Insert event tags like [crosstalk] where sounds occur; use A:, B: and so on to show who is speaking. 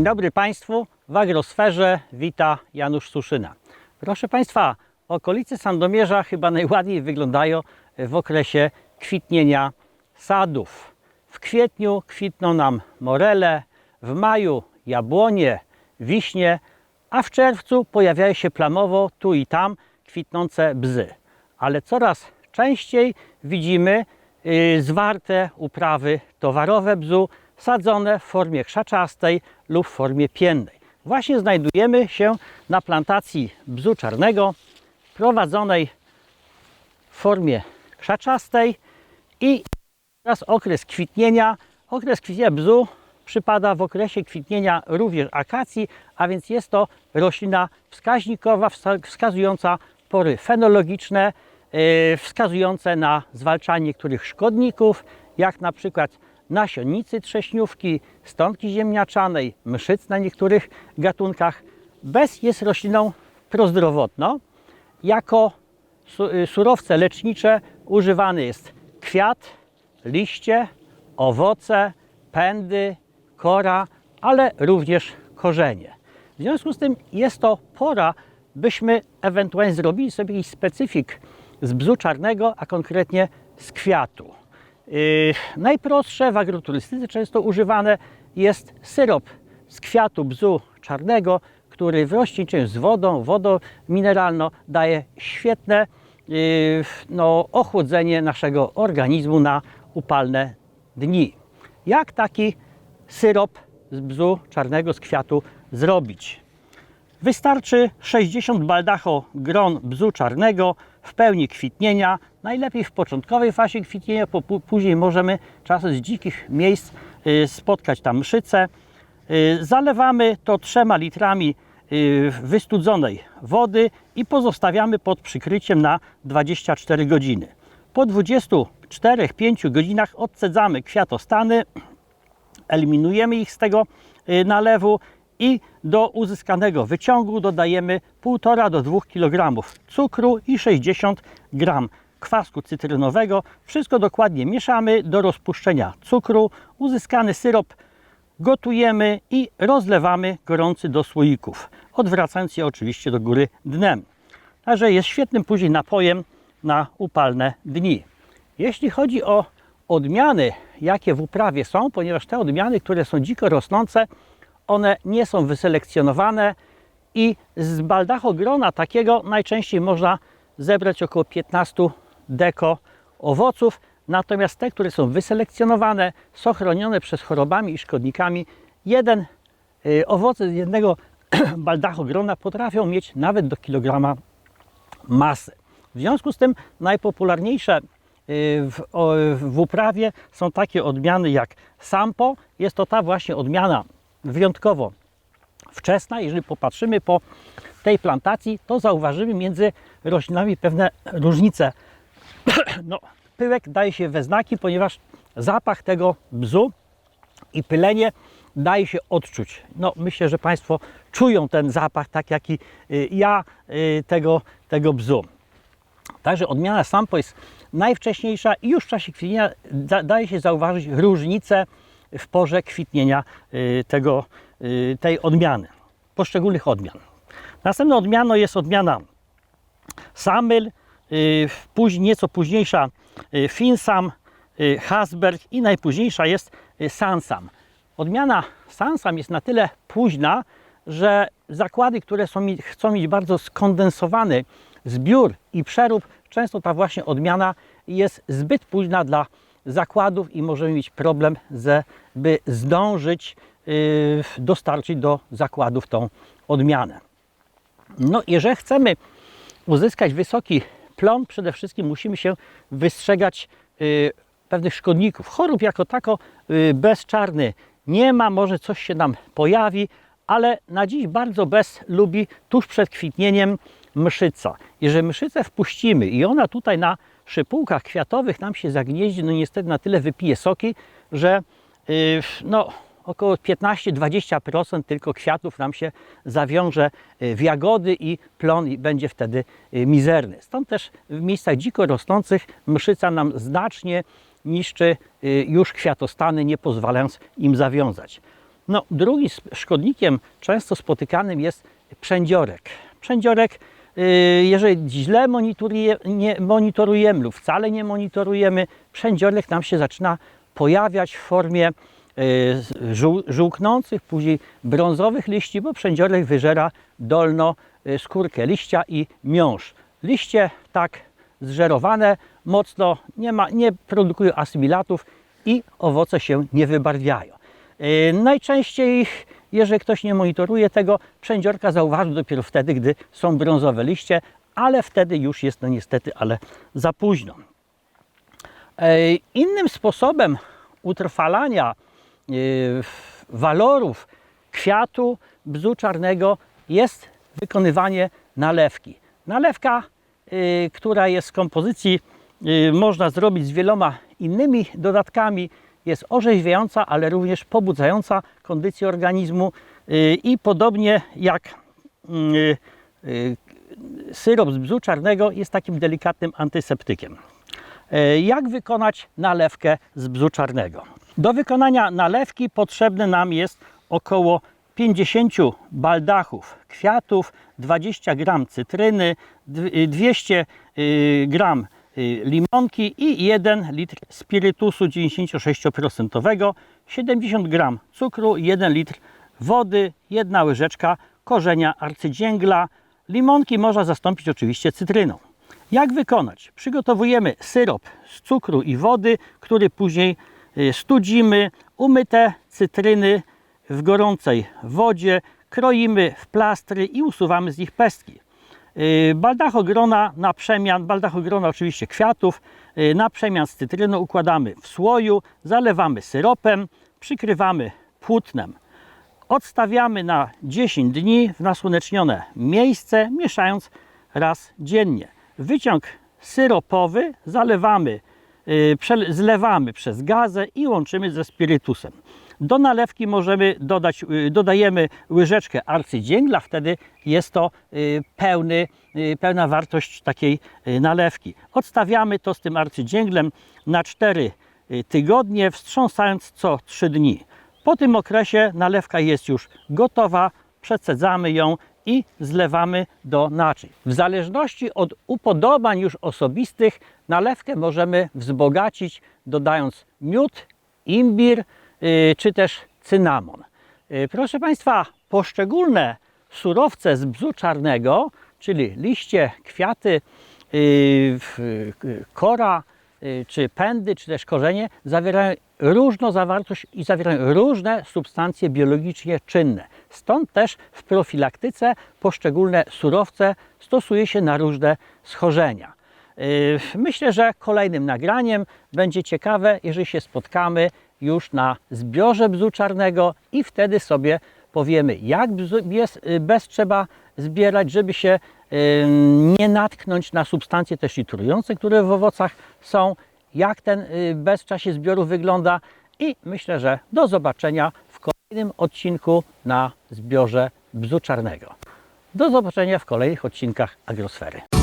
A: Dzień dobry Państwu. W agrosferze wita Janusz Suszyna. Proszę Państwa, okolice Sandomierza chyba najładniej wyglądają w okresie kwitnienia sadów. W kwietniu kwitną nam morele, w maju jabłonie, wiśnie, a w czerwcu pojawiają się plamowo tu i tam kwitnące bzy. Ale coraz częściej widzimy yy, zwarte uprawy towarowe bzu sadzone w formie krzaczastej lub w formie piennej. Właśnie znajdujemy się na plantacji bzu czarnego prowadzonej w formie krzaczastej i teraz okres kwitnienia. Okres kwitnienia bzu przypada w okresie kwitnienia również akacji, a więc jest to roślina wskaźnikowa, wska- wskazująca pory fenologiczne, yy, wskazujące na zwalczanie niektórych szkodników, jak na przykład nasionnicy trzeszniówki, stonki ziemniaczanej, mszyc na niektórych gatunkach. Bez jest rośliną prozdrowotną. Jako y, surowce lecznicze używany jest kwiat, liście, owoce, pędy, kora, ale również korzenie. W związku z tym jest to pora, byśmy ewentualnie zrobili sobie jakiś specyfik z bzu czarnego, a konkretnie z kwiatu. Yy, najprostsze w agroturystyce często używane jest syrop z kwiatu bzu czarnego, który w rozcieńczeniu z wodą, wodą mineralną daje świetne yy, no, ochłodzenie naszego organizmu na upalne dni. Jak taki syrop z bzu czarnego z kwiatu zrobić? Wystarczy 60 baldacho gron bzu czarnego w pełni kwitnienia, najlepiej w początkowej fazie kwitnienia, później możemy czasem z dzikich miejsc y, spotkać tam mszyce. Y, Zalewamy to 3 litrami y, wystudzonej wody i pozostawiamy pod przykryciem na 24 godziny. Po 24-5 godzinach odcedzamy kwiatostany, eliminujemy ich z tego nalewu i do uzyskanego wyciągu dodajemy 1,5 do 2 kg cukru i 60 g kwasku cytrynowego. Wszystko dokładnie mieszamy do rozpuszczenia cukru. Uzyskany syrop gotujemy i rozlewamy gorący do słoików, odwracając je oczywiście do góry dnem. Także jest świetnym później napojem na upalne dni. Jeśli chodzi o odmiany, jakie w uprawie są, ponieważ te odmiany, które są dziko rosnące, one nie są wyselekcjonowane i z baldachogrona takiego najczęściej można zebrać około 15 deko owoców, natomiast te, które są wyselekcjonowane, są chronione przez chorobami i szkodnikami. Jeden y, owoce z jednego [clears throat] baldachogrona potrafią mieć nawet do kilograma masy. W związku z tym najpopularniejsze y, w, w uprawie są takie odmiany jak Sampo. Jest to ta właśnie odmiana wyjątkowo wczesna. Jeżeli popatrzymy po tej plantacji, to zauważymy między roślinami pewne różnice. [clears throat] No, pyłek daje się we znaki, ponieważ zapach tego bzu i pylenie daje się odczuć. No, myślę, że Państwo czują ten zapach, tak jak i y, ja, y, tego, tego bzu. Także odmiana Sampo jest najwcześniejsza i już w czasie kwitnienia da, daje się zauważyć różnicę w porze kwitnienia y, tego, y, tej odmiany, poszczególnych odmian. Następną odmianą jest odmiana Samyl, y, nieco późniejsza Finsam, Hasberg i najpóźniejsza jest Sansam. Odmiana Sansam jest na tyle późna, że zakłady, które są, chcą mieć bardzo skondensowany zbiór i przerób, często ta właśnie odmiana jest zbyt późna dla zakładów i możemy mieć problem, ze, by zdążyć y, dostarczyć do zakładów tą odmianę. No, jeżeli chcemy uzyskać wysoki plon, przede wszystkim musimy się wystrzegać y, pewnych szkodników. Chorób jako tako y, bezczarny nie ma, może coś się nam pojawi, ale na dziś bardzo bez lubi tuż przed kwitnieniem mszyca. Jeżeli mszycę wpuścimy i ona tutaj na szypułkach kwiatowych nam się zagnieździ, no niestety na tyle wypije soki, że y, no, około 15-20% tylko kwiatów nam się zawiąże y, w jagody i plon będzie wtedy y, mizerny. Stąd też w miejscach dziko rosnących mszyca nam znacznie niszczy y, już kwiatostany, nie pozwalając im zawiązać. No, drugim sp- szkodnikiem często spotykanym jest przędziorek. Przędziorek, jeżeli źle monitorujemy lub wcale nie monitorujemy, przędziorek nam się zaczyna pojawiać w formie y, żół, żółknących, później brązowych liści, bo przędziorek wyżera dolno y, skórkę liścia i miąższ. Liście tak zżerowane mocno nie, ma, nie produkują asymilatów i owoce się nie wybarwiają. Najczęściej, jeżeli ktoś nie monitoruje tego, przędziorka zauważy dopiero wtedy, gdy są brązowe liście, ale wtedy już jest no niestety, ale za późno. Innym sposobem utrwalania yy, walorów kwiatu bzu czarnego jest wykonywanie nalewki. Nalewka, yy, która jest z kompozycji, yy, można zrobić z wieloma innymi dodatkami, jest orzeźwiająca, ale również pobudzająca kondycję organizmu yy, i podobnie jak yy, yy, syrop z bzu czarnego jest takim delikatnym antyseptykiem. E, Jak wykonać nalewkę z bzu czarnego? Do wykonania nalewki potrzebne nam jest około 50 baldachów kwiatów, 20 gram cytryny, dw- 200 y, gram y, limonki i 1 litr spirytusu 96%, 70 gram cukru, 1 litr wody, 1 łyżeczka korzenia arcydzięgla. Limonki można zastąpić oczywiście cytryną. Jak wykonać? Przygotowujemy syrop z cukru i wody, który później y, studzimy. Umyte cytryny w gorącej wodzie kroimy w plastry i usuwamy z nich pestki. Y, Baldachogrona na przemian, baldachogrona oczywiście kwiatów, y, na przemian z cytryną układamy w słoju, zalewamy syropem, przykrywamy płótnem. Odstawiamy na 10 dni w nasłonecznione miejsce, mieszając raz dziennie. Wyciąg syropowy zalewamy, przele- zlewamy przez gazę i łączymy ze spirytusem. Do nalewki możemy dodać, yy, dodajemy łyżeczkę arcydzięgla, wtedy jest to yy, pełny, yy, pełna wartość takiej nalewki. Odstawiamy to z tym arcydzięglem na 4 y, tygodnie, wstrząsając co 3 dni. Po tym okresie nalewka jest już gotowa, przecedzamy ją i zlewamy do naczyń. W zależności od upodobań już osobistych, nalewkę możemy wzbogacić dodając miód, imbir y, czy też cynamon. Y, Proszę Państwa, poszczególne surowce z bzu czarnego, czyli liście, kwiaty, y, y, kora, y, czy pędy, czy też korzenie zawierają różną zawartość i zawierają różne substancje biologicznie czynne. Stąd też w profilaktyce poszczególne surowce stosuje się na różne schorzenia. Myślę, że kolejnym nagraniem będzie ciekawe, jeżeli się spotkamy już na zbiorze bzu czarnego i wtedy sobie powiemy, jak bez, y, bez trzeba zbierać, żeby się y, nie natknąć na substancje też i trujące, które w owocach są, jak ten y, bez czasie zbioru wygląda i myślę, że do zobaczenia w kolejnym odcinku na zbiorze bzu czarnego. Do zobaczenia w kolejnych odcinkach Agrosfery.